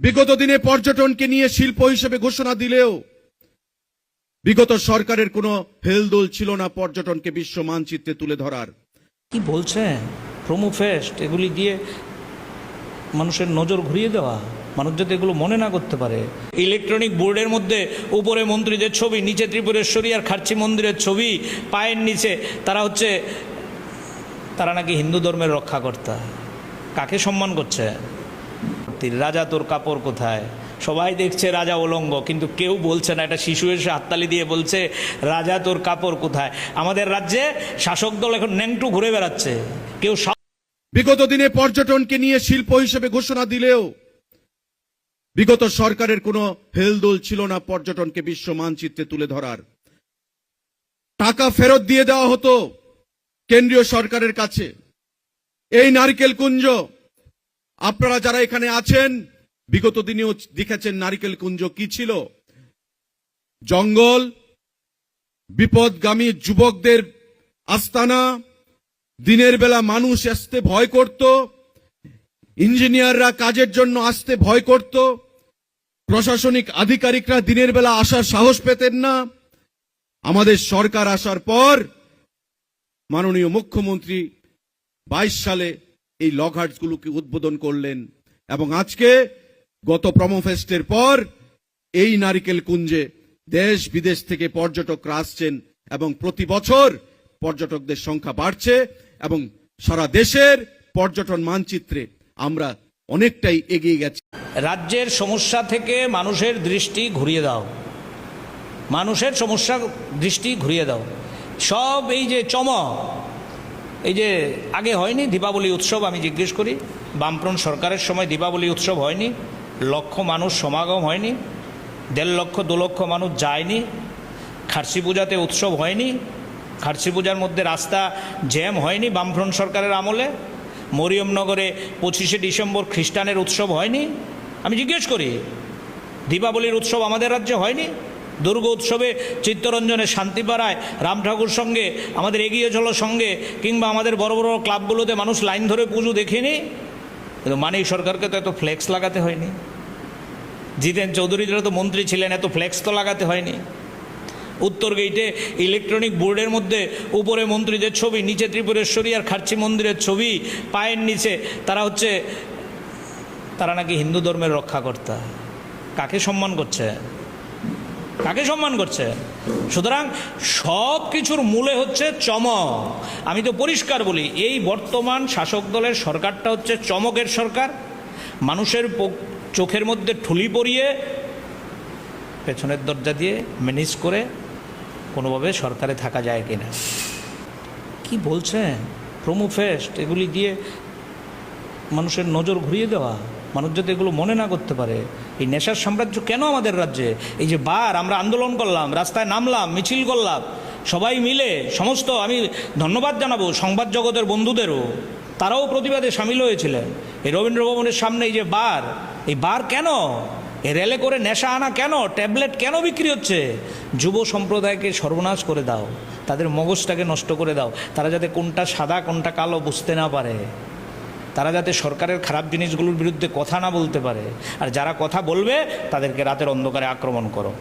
বিগত দিনে পর্যটনকে নিয়ে শিল্প হিসেবে ঘোষণা দিলেও বিগত সরকারের কোনো হেলদোল ছিল না পর্যটনকে বিশ্ব মানচিত্রে তুলে ধরার। কি বলছেন প্রোমো ফেস্ট এগুলি দিয়ে মানুষের নজর ঘুরিয়ে দেওয়া মানুষ যাতে এগুলো মনে না করতে পারে। ইলেকট্রনিক বোর্ডের মধ্যে উপরে মন্ত্রীদের ছবি নিচে ত্রিপুরেশ্বরী আর খার্চি মন্দিরের ছবি পায়ের নিচে। তারা হচ্ছে তারা নাকি হিন্দু ধর্মের রক্ষাকর্তা। কাকে সম্মান করছে? রাজা, তোর কাপড় কোথায়? সবাই দেখছে রাজা উলঙ্গ কিন্তু কেউ বলছে না। এটা শিশু এসে হাততালি দিয়ে বলছে, রাজা, তোর কাপড় কোথায়? আমাদের রাজ্যে শাসক দল এখন ন্যাংটু ঘুরে বেড়াচ্ছে। কেউ বিগত দিনে পর্যটনকে নিয়ে শিল্প হিসেবে ঘোষণা দিলেও বিগত সরকারের কোনো হেলদোল ছিল না পর্যটনকে বিশ্ব মানচিত্রে তুলে ধরার। টাকা ফেরত দিয়ে দেওয়া হতো কেন্দ্রীয় সরকারের কাছে। এই নারকেল কুঞ্জ আপনারা যারা এখানে আছেন, বিগত দিনেও দেখেছেন নারকেল কুঞ্জ কি ছিল? জঙ্গল, বিপদগামী যুবকদের আস্তানা, দিনের বেলা মানুষ আসতে ভয় করত, ইঞ্জিনিয়াররা কাজের জন্য আসতে ভয় করত, প্রশাসনিক আধিকারিকরা দিনের বেলা আসার সাহস পেতেন না। আমাদের সরকার আসার পর মাননীয় মুখ্যমন্ত্রী বাইশ সালে এই লকহার্টসগুলোকে উদ্বোধন করলেন এবং আজকে গত প্রমোফেস্টের পর এই নারিকেল কুঞ্জে দেশ বিদেশ থেকে পর্যটকরা আসছেন এবং প্রতি বছর পর্যটকদের সংখ্যা বাড়ছে এবং সারা দেশের পর্যটন মানচিত্রে আমরা অনেকটাই এগিয়ে গেছি। রাজ্যের সমস্যা থেকে মানুষের দৃষ্টি ঘুরিয়ে দাও। মানুষের সমস্যা দৃষ্টি ঘুরিয়ে দাও। সব এই যে চমক এই যে আগে হয়নি, দীপাবলি উৎসব আমি জিজ্ঞেস করি, বামফ্রন্ট সরকারের সময় দীপাবলি উৎসব হয়নি, লক্ষ মানুষ সমাগম হয়নি, দেড় লক্ষ, দু লক্ষ মানুষ যায়নি, খার্সি পূজাতে উৎসব হয়নি, খার্সি পূজার মধ্যে রাস্তা জ্যাম হয়নি বামফ্রন্ট সরকারের আমলে মরিয়মনগরে পঁচিশে ডিসেম্বর খ্রিস্টানের উৎসব হয়নি, আমি জিজ্ঞেস করি, দীপাবলির উৎসব আমাদের রাজ্যে হয়নি? দুর্গ উৎসবে চিত্তরঞ্জনে শান্তিপাড়ায় রাম ঠাকুর সঙ্গে, আমাদের এগিয়ে চলো সঙ্গে, কিংবা আমাদের বড় বড় ক্লাবগুলোতে মানুষ লাইন ধরে পুজো দেখেনি? কিন্তু মানিক সরকারকে তো এত ফ্লেক্স লাগাতে হয়নি। জিতেন চৌধুরীরা তো মন্ত্রী ছিলেন, এত ফ্লেক্স তো লাগাতে হয়নি। উত্তর গেইটে ইলেকট্রনিক বোর্ডের মধ্যে উপরে মন্ত্রীদের ছবি, নিচে ত্রিপুরেশ্বরী আর খার্চি মন্দিরের ছবি, পায়ের নিচে তারা হচ্ছে, তারা নাকি হিন্দু ধর্মের রক্ষাকর্তা। কাকে সম্মান করছে? কাকে সম্মান করছে? সুতরাং সব কিছুর মূলে হচ্ছে চমক। আমি তো পরিষ্কার বলি, এই বর্তমান শাসক দলের সরকারটা হচ্ছে চমকের সরকার। মানুষের চোখের মধ্যে ঠুলি পরিয়ে পেছনের দরজা দিয়ে ম্যানেজ করে কোনোভাবে সরকারে থাকা যায় কিনা। কি বলছেন প্রোমো ফেস্ট এগুলি দিয়ে মানুষের নজর ঘুরিয়ে দেওয়া। মানুষ যাতে এগুলো মনে না করতে পারে এই নেশার সাম্রাজ্য কেন আমাদের রাজ্যে? এই যে বার, আমরা আন্দোলন করলাম, রাস্তায় নামলাম, মিছিল করলাম, সবাই মিলে সমস্ত, আমি ধন্যবাদ জানাব সংবাদ জগতের বন্ধুদেরও, তারাও প্রতিবাদে সামিল হয়েছিলেন। এই রবীন্দ্র ভবনের সামনে এই যে বার, এই বার কেন? এ রেলে করে নেশা আনা কেন? ট্যাবলেট কেন বিক্রি হচ্ছে? যুব সম্প্রদায়কে সর্বনাশ করে দাও, তাদের মগজটাকে নষ্ট করে দাও, তারা যাতে কোনটা সাদা, কোনটা কালো বুঝতে না পারে। তারা যাতে সরকারের খারাপ জিনিসগুলোর বিরুদ্ধে কথা না বলতে পারে। আর যারা কথা বলবে, তাদেরকে রাতের অন্ধকারে আক্রমণ করো।